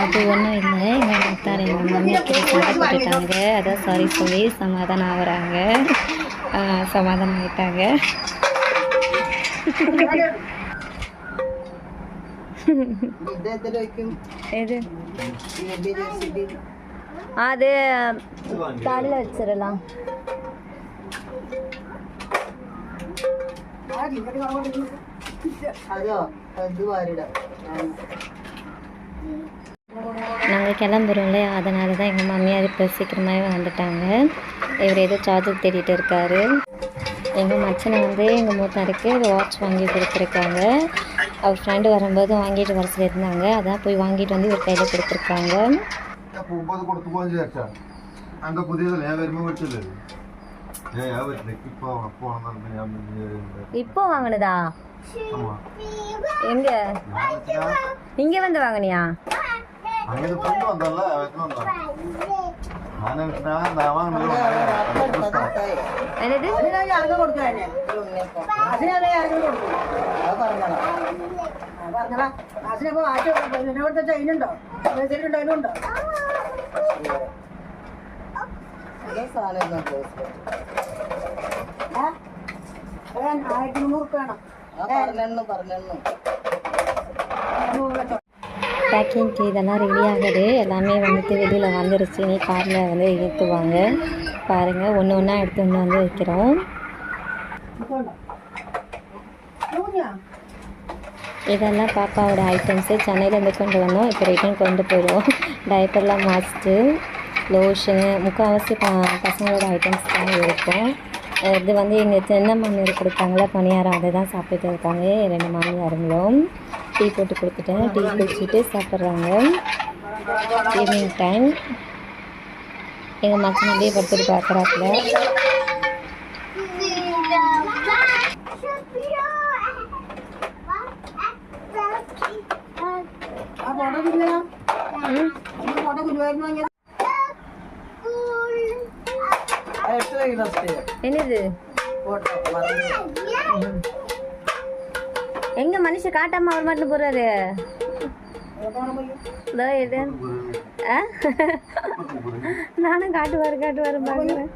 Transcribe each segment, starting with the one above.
அது ஒன்றும் இல்லை எங்கள் முத்தார் எங்கள் மம்மிக்கு சண்டைப்பட்டுட்டாங்க அதான் சாரி சொல்லி சமாதானம் ஆகுறாங்க சமாதானம் ஆகிட்டாங்க எது அது தலையில் வச்சிடலாம் அதோ நாங்கள் கிளம்புறோம் இல்லையா? அதனால தான் எங்கள் மாமியார் இப்போ சீக்கிரமாகவே வந்துட்டாங்க. இவர் ஏதோ சார்ஜர் தேடிட்டு இருக்காரு. எங்கள் மச்சனை வந்து எங்கள் மூத்தாருக்கு வாட்ச் வாங்கி கொடுத்துருக்காங்க. அவர் ஃப்ரெண்டு வரும்போது வாங்கிட்டு வர சொல்லியிருந்தாங்க. அதான் போய் வாங்கிட்டு வந்து ஒரு கையில் கொடுத்துருக்காங்க. இப்போ வாங்கினதா ஆமா எங்கே ഞാൻ വെച്ചാ இங்கே வந்து வாங்கினியா അങ്ങനെ കൊണ്ട് വന്നല്ല അവർക്ക് വന്ന ഞാൻ വെച്ചാ ഞാൻ വാങ്ങുന്നത് என்னது അതിനായി ഇറങ്ങി കൊടുക്കുക തന്നെ അതിനായി ഇറങ്ങി കൊടുക്കും അത് പറഞ്ഞോളാം ആ, പറഞ്ഞോളാം അതിനിപ്പോ ആഴ്ച ഇവിടുത്തെ ചൈനുണ്ടോ ഇതിലുണ്ടോ അതിനുണ്ടോ ആയിരത്തി മുന്നൂറ് വേണം പറഞ്ഞു പറഞ്ഞു பேக்கிங்க்கு இதெல்லாம் ரெடி ஆகுது எல்லாமே வந்துட்டு வெளியில் வந்துருச்சு நீ காரில் வந்து ஏற்றுவாங்க பாருங்கள் ஒன்று ஒன்றா எடுத்து ஒன்று வந்து வைக்கிறோம் இதெல்லாம் பாப்பாவோட ஐட்டம்ஸு சென்னையிலேருந்து கொண்டு வந்தோம் இப்போ ரிட்டன் கொண்டு போயிடுவோம் டைப்பர்லாம் மாஸ்ட்டு லோஷனு முக்கால்வாசி ப பசங்களோட ஐட்டம்ஸ் தான் இருக்கும். இது வந்து எங்கள் சின்ன மாமியார் கொடுத்தாங்கள பணியாரம் அதை தான் சாப்பிட்டு இருக்காங்க. ரெண்டு மாமியாருங்களும் டீ போட்டு கொடுத்துட்டேன். டீ குடிச்சிட்டு சாப்பிட்றாங்க. ஈவினிங் டைம் எங்கள் மச்சன் அப்படியே படுத்துட்டு பார்க்குறாப்புல உடம்பு உடம்பு என்னது? எங்க மனுஷன் காட்டாம அவர் மட்டும் போறாரு? நானும் காட்டுவாரு காட்டுவாரு பாக்குறேன்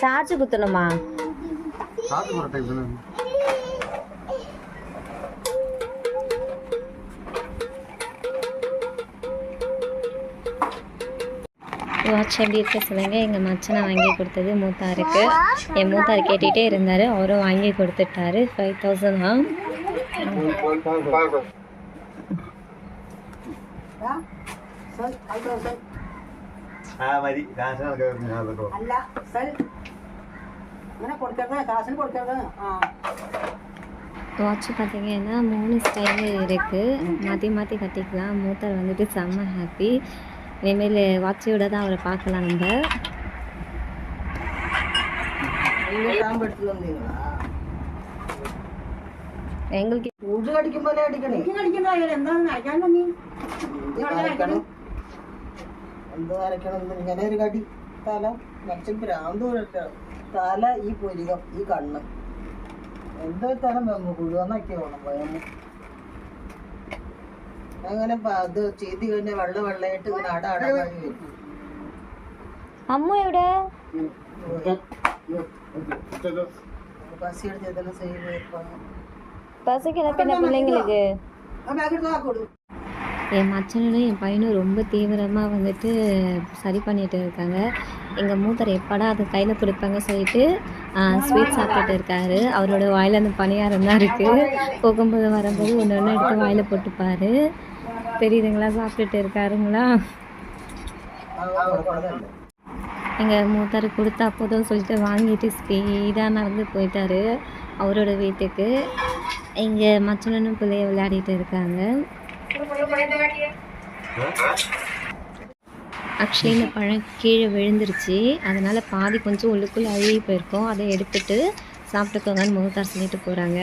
சார்ஜ் குத்தணுமா? சார்ஜ் போற வாட்ச் எப்படி இருக்க சொல்லுங்க. எங்கள் மச்சனை வாங்கி கொடுத்தது மூத்தாருக்கு. என் மூத்தார் கேட்டுகிட்டே இருந்தார். அவரும் வாங்கி கொடுத்துட்டாரு. ஃபைவ் தௌசண்ட் தான் வாட்ச் பார்த்தீங்கன்னா மூணு ஸ்டைலில் இருக்குது மாற்றி மாற்றி கட்டிக்கலாம். மூத்தார் வந்துட்டு செம்ம ஹாப்பி இனிமேல் வாட்சியோட தான் அவரை பார்க்கலாம் நம்ம. எங்களுக்கு ഉടു അടിക്കുമ്പോലെ അടിക്കണേ എന്തോ അരക്കണം ഇങ്ങനെ ഒരു കടി. തല മനുഷ്യൻ ഭ്രാന്ത് പോലെയാണ് തല ഈ പുരികം ഈ കണ്ണ്. എന്തോ തല മുഴുവനാക്കി ഓണം പോയാൽ അങ്ങനെ അത് ചെയ്ത് കഴിഞ്ഞാൽ വെള്ള വെള്ളയായിട്ട് ഇങ്ങനെ അട അമ്മ എവിടെ? என் மச்சனும் என் பையனும் ரொம்ப தீவிரமாக வந்துட்டு சரி பண்ணிட்டு இருக்காங்க. எங்கள் மூத்தர் எப்படா அதை கையில் பிடிப்பாங்க சொல்லிட்டு ஸ்வீட் சாப்பிட்டுட்டு இருக்காரு. அவரோட வாயில அந்த பணியாரம் தான் இருக்குது போகும்போது வரும்போது ஒன்று ஒன்று எடுத்து வாயில போட்டுப்பாரு. தெரியுதுங்களா? சாப்பிட்டுட்டு இருக்காருங்களா? எங்கள் மூத்தார் கொடுத்தா போதும் சொல்லிட்டு வாங்கிட்டு ஸ்பீடாக நடந்து போயிட்டாரு. அவரோட வீட்டுக்கு. இங்கே மச்சனும் பிள்ளைய விளையாடிட்டு இருக்காங்க. ஆக்சுவலி இந்த பழம் கீழே விழுந்துருச்சு. அதனால் பாதி கொஞ்சம் உள்ளுக்குள்ளே அழுகி போயிருக்கோம். அதை எடுத்துட்டு சாப்பிட்டுக்கோங்கன்னு முகத்தார் சொல்லிட்டு போகிறாங்க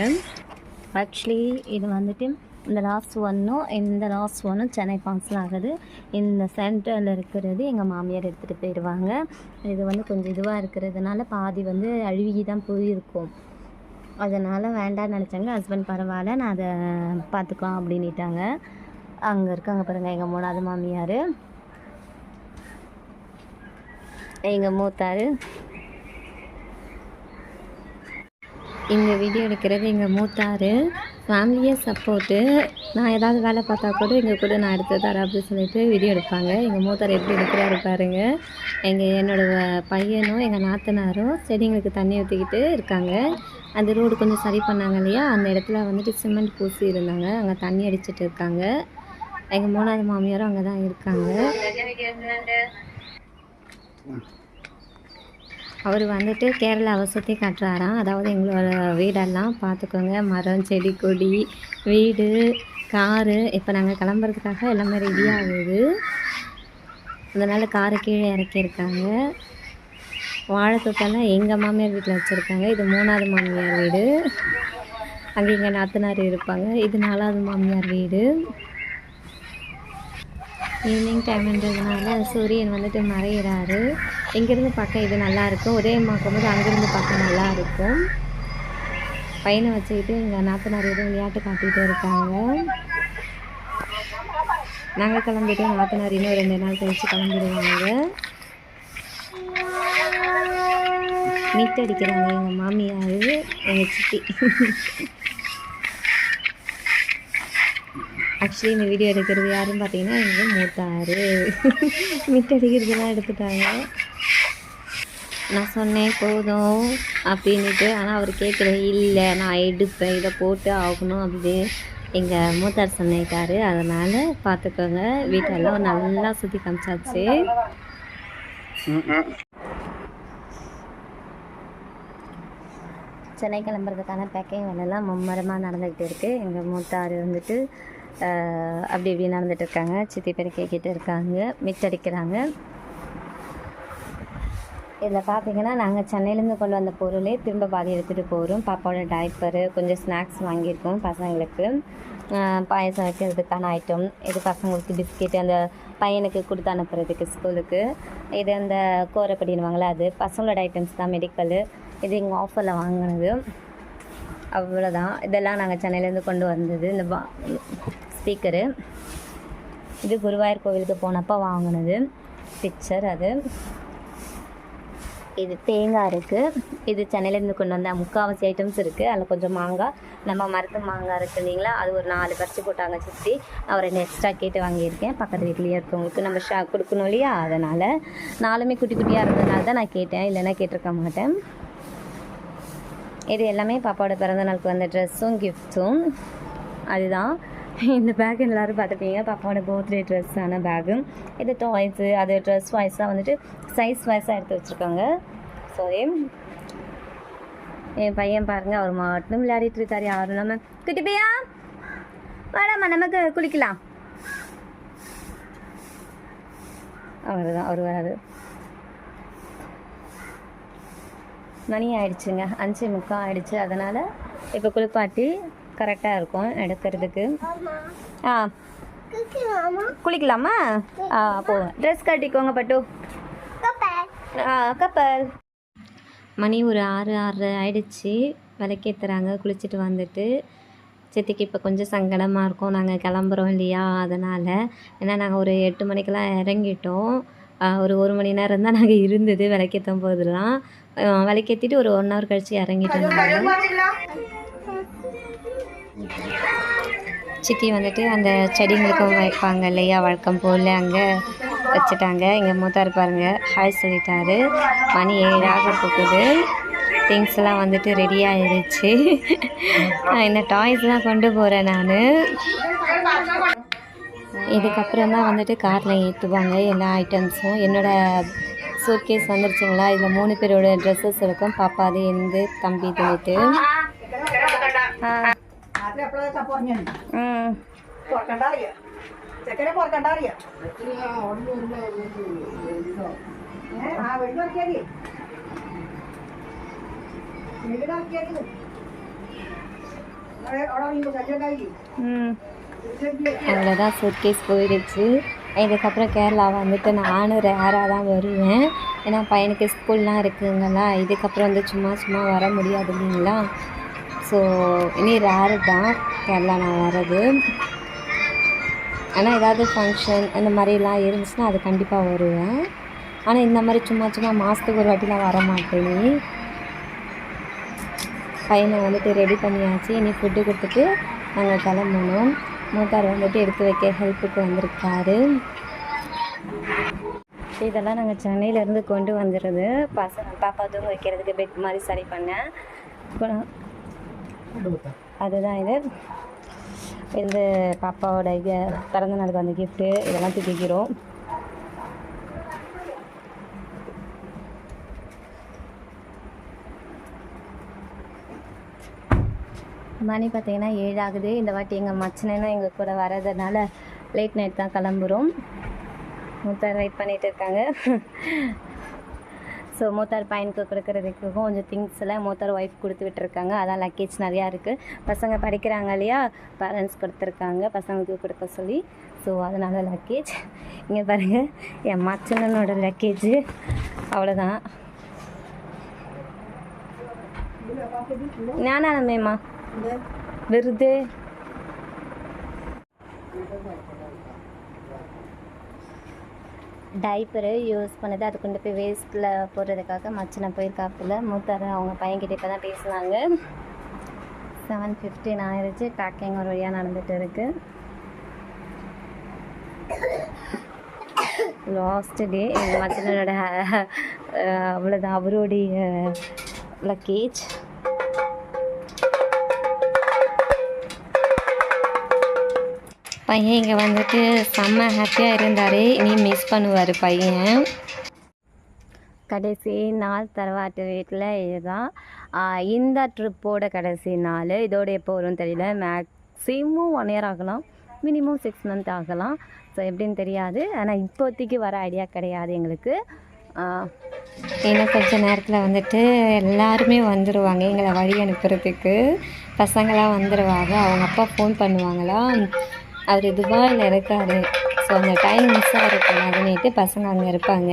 ஆக்சுவலி இது வந்துட்டு இந்த லாஸ்ட் ஒன்றும் இந்த லாஸ்ட் ஒன்றும் சென்னை பார்சல் ஆகுது. இந்த சென்டரில் இருக்கிறது எங்கள் மாமியார் எடுத்துகிட்டு போயிடுவாங்க. இது வந்து கொஞ்சம் இதுவாக இருக்கிறதுனால பாதி வந்து அழுகி தான் போயிருக்கும். அதனால் வேண்டாம்னு நினச்சாங்க. ஹஸ்பண்ட் பரவாயில்ல நான் அதை பார்த்துக்கலாம் அப்படின்னுட்டாங்க. அங்கே இருக்காங்க பாருங்கள் எங்கள் மூணாவது மாமியார். எங்கள் மூத்தார். இங்கே வீடியோ எடுக்கிறது எங்கள் மூத்தார். ஃபேமிலியை சப்போர்ட்டு நான் ஏதாவது வேலை பார்த்தா கூட எங்கள் கூட நான் எடுத்து தரேன் அப்படின்னு சொல்லிட்டு வீடியோ எடுப்பாங்க. எங்கள் மூத்தார் எப்படி எடுக்கிறாரு பாருங்க. எங்கள் என்னோடய பையனும் எங்கள் நாத்தனாரும் செடிங்களுக்கு தண்ணி ஊற்றிக்கிட்டு இருக்காங்க. அந்த ரோடு கொஞ்சம் சரி பண்ணாங்க இல்லையா? அந்த இடத்துல வந்துட்டு சிமெண்ட் பூசி இருந்தாங்க. அங்கே தண்ணி அடிச்சிட்டு இருக்காங்க. எங்கள் மூணாவது மாமியாரும் அங்கே தான் இருக்காங்க அவர் வந்துட்டு கேரளாவை சுற்றி காட்டுறாராம். அதாவது எங்களோட வீடெல்லாம் பார்த்துக்கோங்க. மரம் செடி கொடி வீடு காரு. இப்போ நாங்கள் கிளம்புறதுக்காக எல்லாமே ரெடி ஆகுது அதனால் காரை கீழே இறக்கியிருக்காங்க வாழைத்தோட்டெல்லாம் எங்கள் மாமியார் வீட்டில் வச்சுருக்காங்க. இது மூணாவது மாமியார் வீடு. அங்கே எங்கள் நாத்தனார் இருப்பாங்க. இது நாலாவது மாமியார் வீடு. ஈவினிங் டைம்ன்றதுனால சூரியன் வந்துட்டு மறையிறாரு. இங்கேருந்து பார்க்க இது நல்லாயிருக்கும். உதயம் பார்க்கும்போது அங்கேருந்து பார்க்க நல்லா இருக்கும் பையனை வச்சுக்கிட்டு எங்கள் நாத்தனார் எதுவும் விளையாட்டு காட்டிகிட்டு இருக்காங்க. நாங்கள் கிளம்பிட்டு நாத்தனார் இன்னும் ரெண்டு நாள் கழிச்சு கிளம்பிடுவாங்க. நீட் அடிக்கிறாங்க எங்கள் மாமியார் எங்கள் சித்தி. ஆக்சுவலி இந்த வீடியோ எடுக்கிறது யாருன்னு பார்த்தீங்கன்னா எங்கள் மூத்தாரு. மிட் அடிக்கிறதுலாம் எடுத்துட்டாங்க. நான் சொன்னேன் போதும் அப்படின்ட்டு ஆனால் அவர் கேட்கல இல்லை நான் எடுப்பேன் இதை போட்டு ஆகணும் அப்படி எங்கள் மூத்தார் சொன்னிட்டாரு அதனால் பார்த்துக்கோங்க வீட்டெல்லாம் நல்லா சுற்றி காமிச்சாச்சு. சென்னை கிளம்புறதுக்கான பேக்கிங் வேலைலாம் மும்மரமாக நடந்துக்கிட்டு இருக்குது எங்கள் மூத்தார் வந்துட்டு அப்படி இப்படி நடந்துட்டு இருக்காங்க. சித்தி பேர் கேட்கிட்டு இருக்காங்க. மிச்சடிக்கிறாங்க இதில் பார்த்தீங்கன்னா நாங்கள் சென்னையிலேருந்து கொண்டு வந்த பொருளே திரும்ப பாதி எடுத்துகிட்டு போகிறோம் பாப்பாவோட டைப்பரு கொஞ்சம் ஸ்நாக்ஸ் வாங்கியிருக்கோம் பசங்களுக்கு. பாயசம் வைக்கிறதுக்கான ஐட்டம் இது பசங்களுக்கு பிஸ்கெட் அந்த பையனுக்கு கொடுத்து அனுப்புறதுக்கு ஸ்கூலுக்கு. இது அந்த கோரப்படினுவாங்களே அது. பசங்களோட ஐட்டம்ஸ் தான் மெடிக்கலு இது எங்கள் ஆஃபரில் வாங்கினது. அவ்வளோதான் இதெல்லாம் நாங்கள் சென்னையிலேருந்து கொண்டு வந்தது. இந்த பா ஸ்பீக்கரு இது குருவாயூர் கோவிலுக்கு போனப்போ வாங்கினது. பிக்சர் அது. இது தேங்காய் இருக்குது இது சென்னையிலேருந்து கொண்டு வந்த முக்கால்வாசி ஐட்டம்ஸ் இருக்குது அதில் கொஞ்சம் மாங்காய். நம்ம மரத்து மாங்காய் இருக்குது இல்லைங்களா? அது ஒரு நாலு பறிச்சு போட்டாங்க சித்தி. நான் ரெண்டு எக்ஸ்ட்ரா கேட்டு வாங்கியிருக்கேன். பக்கத்து வீட்லேயே இருக்கவங்களுக்கு நம்ம ஷா கொடுக்கணும் இல்லையா? அதனால் நாலுமே குட்டி குட்டியாக இருந்ததுனால தான் நான் கேட்டேன். இல்லைன்னா கேட்டிருக்க மாட்டேன். இது எல்லாமே பாப்பாவோட பிறந்தநாளுக்கு வந்த ட்ரெஸ்ஸும் கிஃப்ட்ஸும் அதுதான். இந்த பேக் எல்லோரும் பார்த்துப்பீங்க பாப்பாவோட பர்த்டே ட்ரெஸ்ஸான பேகு இது டாய்ஸு அது ட்ரெஸ் வைஸாக வந்துட்டு சைஸ் வைஸாக எடுத்து வச்சுருக்காங்க. சாரி என் பையன் பாருங்கள் அவர் மட்டும் விளையாடிட்டு இருக்காரு. யாரும் நம்ம குட்டி பையா வாடாமா நமக்கு குளிக்கலாம். அவர் தான் அவர் வராது மணி ஆயிடுச்சுங்க. அஞ்சு முக்கால் ஆயிடுச்சு. அதனால் இப்போ குளிப்பாட்டி கரெக்டாக இருக்கும் எடுக்கிறதுக்கு. ஆ. குளிக்கலாமா? ஆ போங்க ட்ரெஸ் கட்டிக்கோங்க பட்டு. ஆ கப்பல். மணி ஒரு ஆறு ஆறு ஆயிடுச்சு. விளக்கேற்றுறாங்க குளிச்சுட்டு வந்துட்டு. சித்திக்கு இப்போ கொஞ்சம் சங்கடமாக இருக்கும். நாங்கள் கிளம்புறோம் இல்லையா? அதனால் ஏன்னா நாங்கள் ஒரு எட்டு மணிக்கெல்லாம் இறங்கிட்டோம். ஒரு ஒரு மணி நேரம் தான் நாங்கள் இருந்தது விளக்கேற்றும் போதெல்லாம். விளக்கேற்றிட்டு ஒரு ஒன் ஹவர் கழிச்சு இறங்கிட்டோம் நாங்கள் சித்தி வந்துட்டு அந்த செடிங்களுக்கும் வைப்பாங்க இல்லையா வழக்கம் போல் அங்கே வச்சுட்டாங்க. இங்கே மூத்தார் பாருங்க ஹாய் சொல்லிட்டாரு. மணி ஏழாக போகுது. திங்ஸ் எல்லாம் வந்துட்டு ரெடி ஆயிடுச்சு இந்த டாய்ஸ்லாம் கொண்டு போகிறேன் நான். இதுக்கப்புறம் தான் வந்துட்டு காரில் ஏற்றுவாங்க எல்லா ஐட்டம்ஸும் என்னோடய சூட்கேஸ் வந்துருச்சுங்களா? இதில் மூணு பேரோட ட்ரெஸ்ஸஸ் இருக்கும். பாப்பா அது எந்த தம்பி இதுன்னுட்டு ஆ രാത്രി എപ്പോഴാ പറഞ്ഞു ம் തുറക്കണ്ട അറിയാ ചെക്കനെ തുറക്കണ്ട അറിയാ ഏ, ആ വെള്ളം ഇറക്കിയാതി വെള്ളം ഇറക്കിയാതി അവിടെ അവിടെ കല്ലുണ്ടായി ம் அவ்வளோதான் சூட்கேஸ் போயிடுச்சு இதுக்கப்புறம் கேரளா வந்துட்டு நானும் ரேராக தான் வருவேன் ஏன்னா பையனுக்கு ஸ்கூல்லாம் இருக்குங்களா இதுக்கப்புறம் வந்து சும்மா சும்மா வர முடியாது இல்லைங்களா ஸோ இனி ரேரு தான். கேரளா நான் வர்றது. ஆனால் ஏதாவது ஃபங்க்ஷன் இந்த மாதிரிலாம் இருந்துச்சுன்னா அது கண்டிப்பாக வருவேன். ஆனால் இந்த மாதிரி சும்மா சும்மா மாதத்துக்கு ஒரு வாட்டிலாம் வர மாட்டேனி பையனை வந்துட்டு ரெடி பண்ணியாச்சு. இனி ஃபுட்டு கொடுத்துட்டு நாங்கள் கிளம்பணும். மூத்தார் வந்துட்டு எடுத்து வைக்க ஹெல்ப்புக்கு வந்திருக்காரு. இதெல்லாம் நாங்கள் சென்னையிலேருந்து கொண்டு வந்துடுது பசங்க பாப்பா தூங்க வைக்கிறதுக்கு பெட் மாதிரி சரி பண்ணேன். அப்புறம் அதுதான் இது. இந்த பாப்பாவோட இது பிறந்த நாளுக்கு வந்த கிஃப்ட்டு இதெல்லாம் தூக்கிக்கிறோம் மணி பார்த்தீங்கன்னா ஏழு ஆகுது இந்த வாட்டி எங்கள் மச்சனும் எங்கள் கூட வரதுனால லேட் நைட் தான் கிளம்புறோம். மூத்தார் வெயிட் பண்ணிகிட்டு இருக்காங்க. ஸோ மூத்தார் பையனுக்கு கொடுக்கறதுக்கு கொஞ்சம் திங்ஸ் எல்லாம் மூத்தார் ஒய்ஃப் கொடுத்து விட்டுருக்காங்க. அதான் லக்கேஜ் நிறையா இருக்குது பசங்க படிக்கிறாங்க இல்லையா? பேரண்ட்ஸ் கொடுத்துருக்காங்க. பசங்களுக்கு கொடுக்க சொல்லி. ஸோ அதனால லக்கேஜ் இங்கே பாருங்கள் என் மச்சனனோட லக்கேஜ் அவ்வளோதான் ஞானானந்தேம்மா விருது. டைப்பரு யூஸ் பண்ணது அது கொண்டு போய் வேஸ்ட்டில் போடுறதுக்காக மச்சனை போயிருக்காப்புல. மூத்தார் அவங்க பையன்கிட்ட இப்போ தான் பேசினாங்க செவன் ஃபிஃப்டின் ஆயிடுச்சு பேக்கிங் ஒரு வழியாக நடந்துட்டு இருக்கு. லாஸ்ட் டே எங்கள் மச்சனோட அவ்வளோதான் அவருடைய லக்கேஜ் பையன் இங்கே வந்துட்டு செம்ம ஹாப்பியாக இருந்தார். இனி மிஸ் பண்ணுவார் பையன். கடைசி நாள் தரவாட்டு வீட்டில் இதுதான். இந்த ட்ரிப்போட கடைசி நாள். இதோட எப்போ வரும்னு தெரியல. மேக்ஸிமம் ஒன் இயர் ஆகலாம். மினிமம் சிக்ஸ் மந்த் ஆகலாம். ஸோ எப்படின்னு தெரியாது. ஆனால் இப்போதைக்கு வர ஐடியா கிடையாது எங்களுக்கு. இன்னும் கொஞ்ச நேரத்தில் வந்துட்டு எல்லாருமே வந்துடுவாங்க எங்களை வழி அனுப்புறதுக்கு. பசங்களாம் வந்துடுவாங்க அவங்க அப்பா ஃபோன் பண்ணுவாங்களா அவர் துபாயில் இருக்காரு ஸோ அந்த டைம் மிஸ் ஆகக்கூடாதுன்னுட்டு பசங்க அங்கே இருப்பாங்க.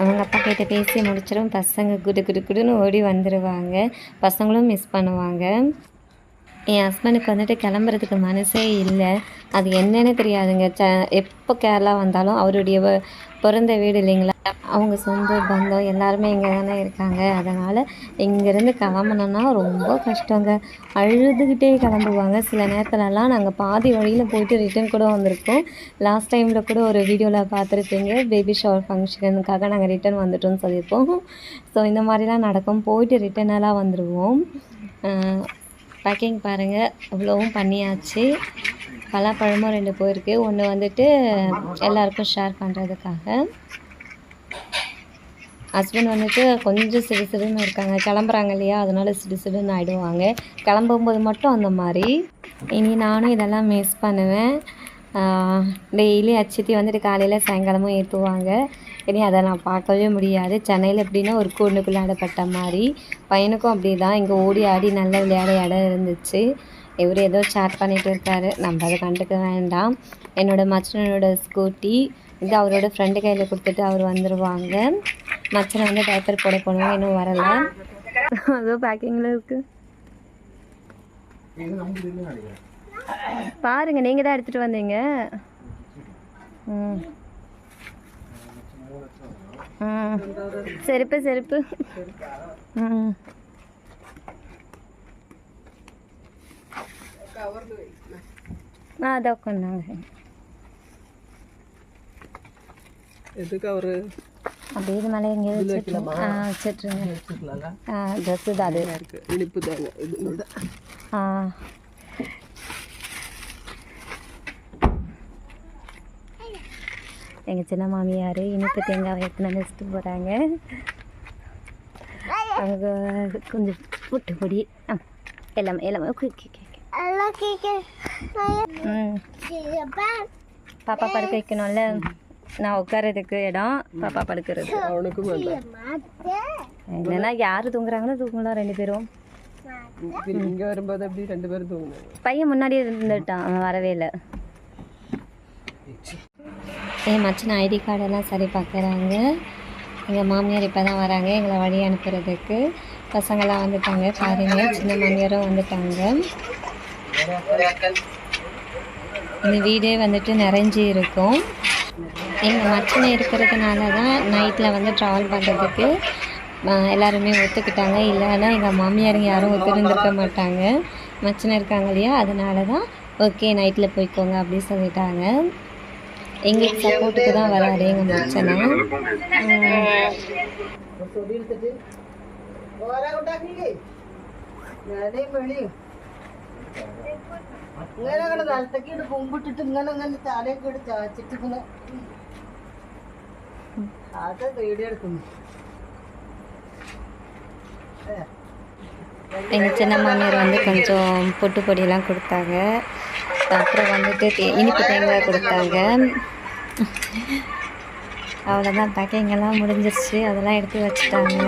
அவங்க அப்பா கிட்ட பேசி முடிச்சிடும் பசங்க குடு குடு குடுன்னு ஓடி வந்துடுவாங்க பசங்களும் மிஸ் பண்ணுவாங்க. என் ஹஸ்பண்டுக்கு வந்துட்டு கிளம்புறதுக்கு மனசே இல்லை. அது என்னன்னு தெரியாதுங்க. ச எப்போ கேரளா வந்தாலும் அவருடைய பிறந்த வீடு இல்லைங்களா? அவங்க சொந்த பந்தம் எல்லாருமே இங்கே தானே இருக்காங்க. அதனால் இங்கேருந்து கிளம்பணுன்னா ரொம்ப கஷ்டங்க. அழுதுகிட்டே கிளம்புவாங்க. சில நேரத்துலலாம் நாங்கள் பாதி வழியில் போயிட்டு ரிட்டர்ன் கூட வந்திருக்கோம். லாஸ்ட் டைமில் கூட ஒரு வீடியோவில் பார்த்துருப்பீங்க. பேபி ஷவர் ஃபங்க்ஷனுக்காக நாங்கள் ரிட்டர்ன் வந்துட்டோம்னு சொல்லியிருப்போம். ஸோ இந்த மாதிரிலாம் நடக்கும். போயிட்டு ரிட்டர்னெல்லாம் வந்துடுவோம் பேக்கிங் பாருங்கள் அவ்வளோவும் பண்ணியாச்சு. பலாப்பழமும் ரெண்டு போயிருக்கு. ஒன்று வந்துட்டு எல்லாருக்கும் ஷேர் பண்ணுறதுக்காக ஹஸ்பண்ட் வந்துட்டு கொஞ்சம் சிடு சிடுன்னு இருக்காங்க. கிளம்புறாங்க இல்லையா? அதனால சிடு சிடுன்னு ஆகிடுவாங்க கிளம்பும்போது மட்டும் அந்த மாதிரி. இனி நானும் இதெல்லாம் மிஸ் பண்ணுவேன். டெய்லி அச்சித்தி வந்துட்டு காலையில் சாயங்காலமும் ஏற்றுவாங்க இனி அதை நான் பார்க்கவே முடியாது. சென்னையில் எப்படின்னா ஒரு கூண்டுக்குள்ளே அடப்பட்ட மாதிரி. பையனுக்கும் அப்படி தான் இங்கே ஓடி ஆடி நல்லா விளையாட இடம் இருந்துச்சு. இவர் ஏதோ சேட் பண்ணிட்டு இருக்காரு. நம்ம அதை கண்டுக்க வேண்டாம். என்னோட மச்சனோட ஸ்கூட்டி இது அவரோட ஃப்ரெண்டு கையில் கொடுத்துட்டு அவர் வந்துடுவாங்க மச்சனை வந்து டைப்பர் போட போனோம் இன்னும் வரல. அதோ பேக்கிங்கில் இருக்கு. இது நமக்கு இல்லைன்னு நினைக்கிறேன் பாருங்க நீங்கள் தான் எடுத்துகிட்டு வந்தீங்க. ம். ம். செருப்பு செருப்பு. ம். ஆ அதை உட்காந்தாங்க எதுக்கு அவரு அப்படியே இது மேலே எங்கேயாவது வச்சுட்டு ஆ வச்சுட்ருங்க ஆ ட்ரெஸ்ஸு தான் அது இருக்கு இனிப்பு தாங்க இது ஆ எங்கள் சின்ன மாமியார் இனிப்பு தேங்காய் எடுத்துன்னு வச்சுட்டு போகிறாங்க அவங்க கொஞ்சம் புட்டு பொடி ஆ எல்லாமே எல்லாமே ஓகே பாப்பா படுக்க வைக்கணும்ல. நான் உட்காரதுக்கு இடம் பாப்பா படுக்கிறது. அவனுக்கும் என்னன்னா யார் தூங்குறாங்களோ தூங்கலாம் ரெண்டு பேரும். இங்க வரும்போது அப்படி ரெண்டு பேரும் தூங்குனாங்க? பையன் முன்னாடியே இருந்துட்டான் அவன் வரவே இல்லை. என் மச்சின ஐடி கார்டெல்லாம் சரி பார்க்குறாங்க எங்கள் மாமியார் இப்போ தான் வராங்க எங்களை வழி அனுப்புறதுக்கு. பசங்களாம் வந்துட்டாங்க பாருங்க. சின்ன மாமியாரும் வந்துட்டாங்க. இந்த வீடே வந்துட்டு நிறைஞ்சி இருக்கும். எங்கள் மச்சனை இருக்கிறதுனால தான் நைட்டில் வந்து ட்ராவல் பண்ணுறதுக்கு எல்லாருமே ஒத்துக்கிட்டாங்க. இல்லைன்னா எங்கள் மாமியாருங்க யாரும் ஒத்துருந்துருக்க மாட்டாங்க. மச்சனை இருக்காங்க இல்லையா? அதனால தான் ஓகே நைட்டில் போய்க்கோங்க அப்படின்னு சொல்லிட்டாங்க. எங்களுக்கு சப்போர்ட்டுக்கு தான் வராரு எங்கள் மச்சனை. नहीं पड़ी ഇങ്ങനെ അങ്ങനെ നിലത്തേക്ക് ഇട്ട് കുമ്പിട്ടിട്ട് ഇങ്ങനെ ഇങ്ങനെ താഴേക്ക് ഇട്ട് ചാച്ചിട്ട് ഇങ്ങനെ അത് വീഡിയോ എടുക്കുന്നു ഏ, எங்கள் சின்ன மாமியார் வந்து கொஞ்சம் பொட்டு பொடியெல்லாம் கொடுத்தாங்க அப்புறம் வந்துட்டு தே- இனிப்பு தேங்காய் கொடுத்தாங்க அவ்வளோதான் பேக்கிங் எல்லாம் முடிஞ்சிருச்சு அதெல்லாம் எடுத்து வச்சுட்டாங்க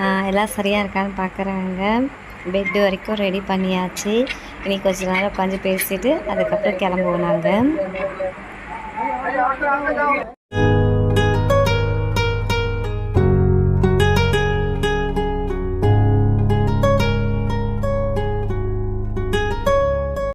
ஆஹ் எல்லாம் சரியாக இருக்கான்னு பார்க்குறாங்க பெட்டு வரைக்கும் ரெடி பண்ணியாச்சு. இனி கொஞ்ச நேரம் உட்காந்து பேசிட்டு அதுக்கப்புறம் கிளம்புவோம் நாங்கள்